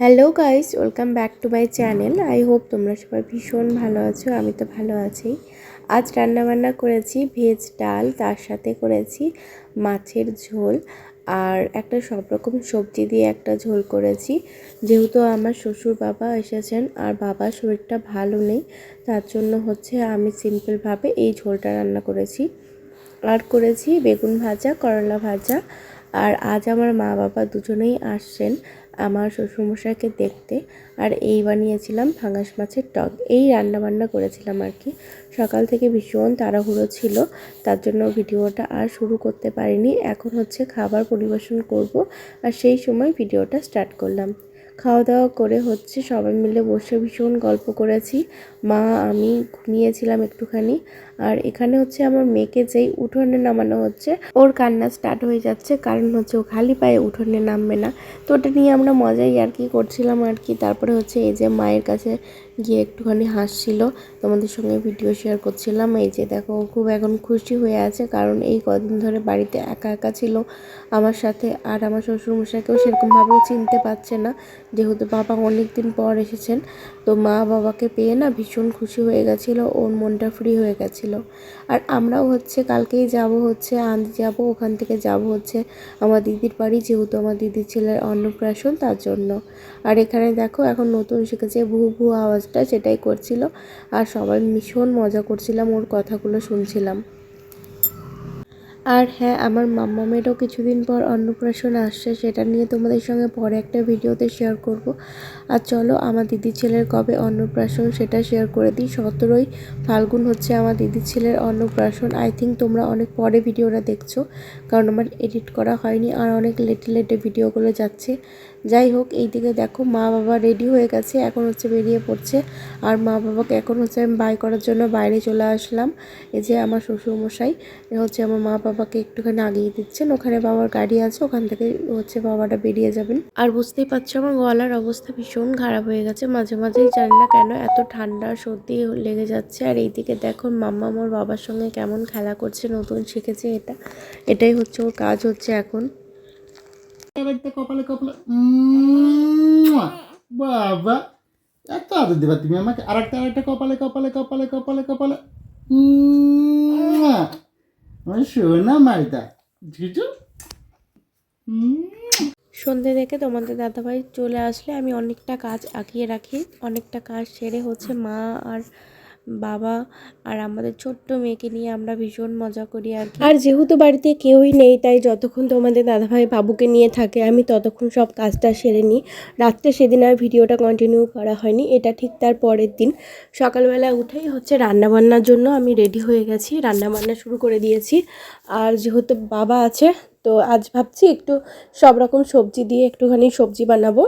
Hello guys, welcome back to my channel. I hope তোমরা সবাই ভীষণ ভালো আছো, আমি তো ভালো আছি। আজ রান্নাবান্না করেছি, ভেজ ডাল, তার সাথে করেছি মাছের ঝোল আর একটা সব রকম সবজি দিয়ে একটা ঝোল করেছি। যেহেতু আমার শ্বশুর বাবা এসেছেন আর বাবার শরীরটা ভালো নেই, তার জন্য হচ্ছে আমি সিম্পলভাবে এই ঝোলটা রান্না করেছি। আর করেছি বেগুন ভাজা, করলা ভাজা আর আজ আমার মা বাবা দুজনেই আসছেন আমার শ্বশুরমশাইকে দেখতে। আর এই বানিয়েছিলাম ফাঙাস মাছের টক। এই রান্না বান্না করেছিলাম আর কি। সকাল থেকে ভীষণ তাড়াহুড়ো ছিল, তার জন্য ভিডিওটা আর শুরু করতে পারিনি। এখন হচ্ছে খাবার পরিবেশন করব আর সেই সময় ভিডিওটা স্টার্ট করলাম। খাওয়া দাওয়া করে হচ্ছে সবাই মিলে বসে ভীষণ গল্প করেছি। মা, আমি ঘুমিয়েছিলাম একটুখানি। আর এখানে হচ্ছে আমার মেয়েকে যেই উঠোনে নামানো হচ্ছে, ওর কান্না স্টার্ট হয়ে যাচ্ছে। কারণ হচ্ছে ও খালি পায়ে উঠোনে নামবে না। তো ওটা নিয়ে আমরা মজাই আর কি করছিলাম আর কি। তারপরে হচ্ছে এই যে মায়ের কাছে গিয়ে একটুখানি হাসছিল। তোমাদের সঙ্গে ভিডিও শেয়ার করছিলাম। এই যে দেখো খুব এখন খুশি হয়ে আছে। কারণ এই কদিন ধরে বাড়িতে একা একা ছিল আমার সাথে। আর আমার শ্বশুরমশাইকেও সেরকমভাবেও চিনতে পারছে না। যেহেতু বাবা অনেক দিন পর এসেছেন, তো মা বাবাকে পেয়ে না ভীষণ খুশি হয়ে গেছিল। ওর মনটা ফ্রি হয়ে গেছিল। আর আমরাও হচ্ছে কালকেই যাব হচ্ছে আন যাব, ওখান থেকে যাব হচ্ছে আমার দিদির বাড়ি, যেহেতু আমার দিদির ছেলের অন্নপ্রাশন তার জন্য। আর এখানে দেখো এখন নতুন শিখেছে ভু ভু আওয়াজটা, সেটাই করছিল। আর সবাই ভীষণ মজা করছিলাম, ওর কথাগুলো শুনছিলাম। আর হ্যাঁ আমার মাম্মা মাম্মামেরও কিছুদিন পর অন্নপ্রাশন আসছে, সেটা নিয়ে তোমাদের সঙ্গে পরে একটা ভিডিওতে শেয়ার করব। আর চলো, আমার দিদির ছেলের কবে অন্নপ্রাশন সেটা শেয়ার করে দিই। সতেরোই ফাল্গুন হচ্ছে আমার দিদির ছেলের অন্নপ্রাশন। আই থিঙ্ক তোমরা অনেক পরে ভিডিওটা দেখছ, কারণ আমার এডিট করা হয়নি আর অনেক লেটে লেটে ভিডিওগুলো যাচ্ছে। যাই হোক, এইদিকে দেখো, মা বাবা রেডি হয়ে গেছে, এখন হচ্ছে বেরিয়ে পড়ছে। আর মা বাবাকে এখন হচ্ছে আমি বাই করার জন্য বাইরে চলে আসলাম। এই যে আমার শ্বশুরমশাই হচ্ছে আমার মা বাবাকে একটুখানি আগিয়ে দিচ্ছেন। ওখানে বাবার গাড়ি আছে, ওখান থেকে হচ্ছে বাবাটা বেরিয়ে যাবেন। আর বুঝতেই পারছ আমার গলার অবস্থা ভীষণ খারাপ হয়ে গেছে। মাঝে মাঝেই জানি না কেন এত ঠান্ডা সর্দি লেগে যাচ্ছে। আর এইদিকে দেখো মাম্মা আমার বাবার সঙ্গে কেমন খেলা করছে, নতুন শিখেছে এটা। এটাই হচ্ছে ওর কাজ হচ্ছে এখন। একটা কপালে কপালে এত আদর দিবা তুমি আমাকে। আর একটা আরেকটা, কপালে কপালে কপালে কপালে কপালে। উম্মুয়া। আমার সোনা মাইদা ঝিঝু সন্ধে থেকে তোমাদের দাদাভাই চলে আসলে, আমি অনেকটা কাজ আঁকিয়ে রাখি, অনেকটা কাজ সেরে হচ্ছে মা আর বাবা আর আমাদের ছোট্ট মেয়েকে নিয়ে আমরা ভীষণ মজা করি আর আর যেহেতু বাড়িতে কেউই নেই, তাই যতক্ষণ তোমাদের দাদাভাই বাবুকে নিয়ে থাকে, আমি ততক্ষণ সব কাজটা সেরে নিই। রাত্রে সেদিন আর ভিডিওটা কন্টিনিউ করা হয়নি, এটা ঠিক তার পরের দিন। সকালবেলা উঠেই হচ্ছে রান্নাবান্নার জন্য আমি রেডি হয়ে গেছি, রান্নাবান্না শুরু করে দিয়েছি। আর যেহেতু বাবা আছে তো আজ ভাবছি একটু সব রকম সবজি দিয়ে একটুখানি সবজি বানাবো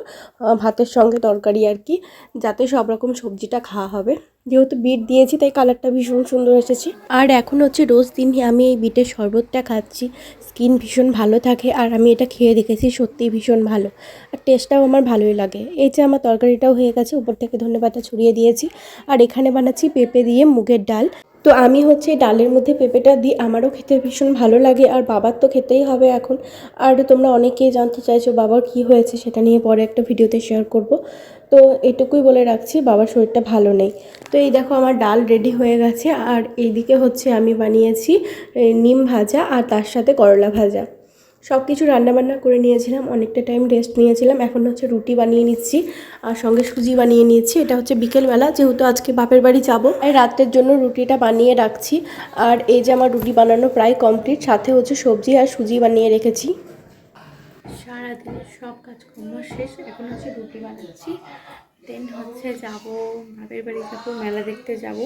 ভাতের সঙ্গে তরকারি আর কি, যাতে সব রকম সবজিটা খাওয়া হবে। যেহেতু বিট দিয়েছি, তাই কালারটা ভীষণ সুন্দর এসেছে। আর এখন হচ্ছে রোজ দিন আমি এই বিটের শরবতটা খাচ্ছি। স্কিন ভীষণ ভালো থাকে আর আমি এটা খেয়ে দেখেছি সত্যিই ভীষণ ভালো। আর টেস্টটাও আমার ভালোই লাগে। এই যে আমার তরকারিটাও হয়ে গেছে, উপর থেকে ধনেপাতা ছড়িয়ে দিয়েছি। আর এখানে বানাচ্ছি পেঁপে দিয়ে মুগের ডাল। তো আমি হচ্ছে ডালের মধ্যে পেঁপেটা দিই, আমারও খেতে ভীষণ ভালো লাগে আর বাবার তো খেতেই হবে এখন। আর তোমরা অনেকেই জানতে চাইছো বাবার কি হয়েছে, সেটা নিয়ে পরে একটা ভিডিওতে শেয়ার করব। তো এটুকুই বলে রাখছি, বাবার শরীরটা ভালো নেই। তো এই দেখো আমার ডাল রেডি হয়ে গেছে, আর এইদিকে হচ্ছে আমি বানিয়েছি নিম ভাজা আর তার সাথে করলা ভাজা। সব কিছু রান্নাবান্না করে নিয়েছিলাম, অনেকটা টাইম রেস্ট নিয়েছিলাম। এখন হচ্ছে রুটি বানিয়ে নিচ্ছি আর সঙ্গে সুজি বানিয়ে নিয়েছি। এটা হচ্ছে বিকেলবেলা, যেহেতু আজকে বাপের বাড়ি যাব আর রাতের জন্য রুটিটা বানিয়ে রাখছি। আর এই যে আমার রুটি বানানো প্রায় কমপ্লিট সাথে হচ্ছে সবজি আর সুজি বানিয়ে রেখেছি। সারাদিনের সব কাজকর্ম শেষ, এখন হচ্ছে রুটি বানাচ্ছি। দেন হচ্ছে যাব, বাপের বাড়ি যাব, মেলা দেখতে যাব।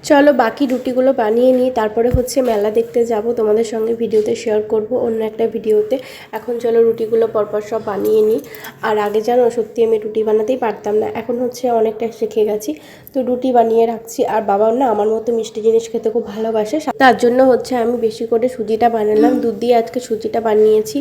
চলো বাকি রুটিগুলো বানিয়ে নিই, তারপরে হচ্ছে মেলা দেখতে যাব। তোমাদের সঙ্গে ভিডিওতে শেয়ার করব অন্য একটা ভিডিওতে। এখন চলো রুটিগুলো পরপর সব বানিয়ে নিই। আর আগে জানো, সত্যি আমি রুটি বানাতেই পারতাম না। এখন হচ্ছে অনেকটা শিখে গেছি। তো রুটি বানিয়ে রাখছি। আর বাবাও না আমার মতো মিষ্টি জিনিস খেতে খুব ভালোবাসে। তার জন্য হচ্ছে আমি বেশি করে সুজিটা বানালাম। দুধ দিয়ে আজকে সুজিটা বানিয়েছি।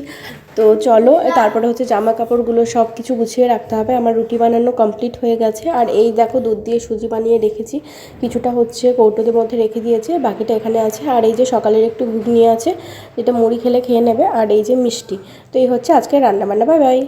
তো চলো, তারপরে হচ্ছে জামা কাপড়গুলো সব কিছু গুছিয়ে রাখতে হবে। আমার রুটি বানানো কমপ্লিট হয়ে গেছে। আর এই দেখো দুধ দিয়ে সুজি বানিয়ে রেখেছি। কিছুটা হচ্ছে কৌটোদের মধ্যে রেখে দিয়েছে, বাকিটা এখানে আছে। আর এই যে সকালের একটু ঘুগনি আছে, যেটা মুড়ি খেলে খেয়ে নেবে, আর এই যে মিষ্টি। তো এই হচ্ছে আজকে রান্নাবান্না। Bye bye.